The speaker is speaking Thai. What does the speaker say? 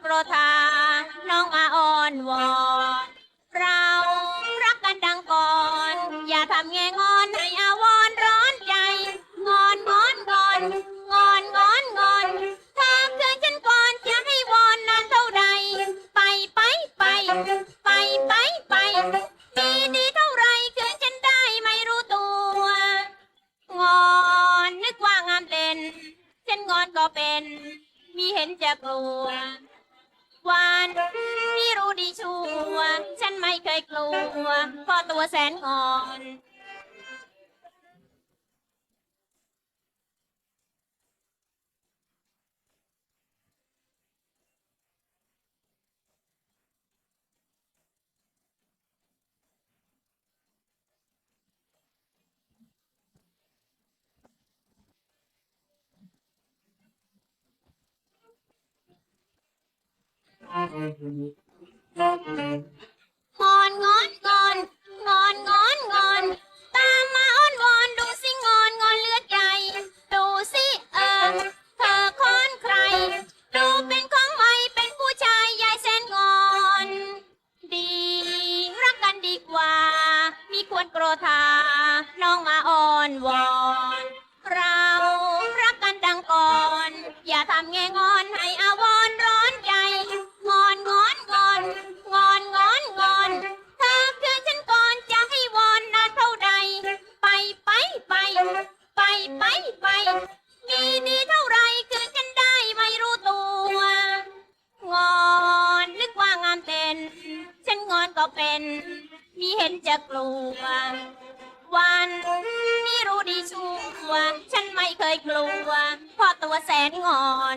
โปรธาน้องมาอ้อนวอน เรารักกันดังก่อน อย่าทำแงงอนให้อาวรร้อนใจ งอนงอนงอน งอนงอนงอนถ้าคืนฉันก่อนจะให้วอนนานเท่าใด ไปไปไป ไปไปไปดีดีเท่าไรคืนฉันได้ไม่รู้ตัว งอนนึกว่างามเด่นฉันงอนก็เป็น มีเห็นจะกลัว วันนี่รู้ดีชัวร์ฉันไม่เคยกลัวเพราะตัวแสนงอน งอนงอนงอนงอนงอนงอนตามมาอ้อนวอนดูสิงอนงอนเลือดใหญ่ดูสิเออเธอคอนใคร ดูเป็นของใหม่เป็นผู้ชายยายแสนงอน ดี รักกันดีกว่า มีควรโกรธาน้องมาอ้อนวอน เป็นมีเห็นจะกลัว วันนี้รู้ดีชัวฉันไม่เคยกลัวเพราะตัวแสนงอน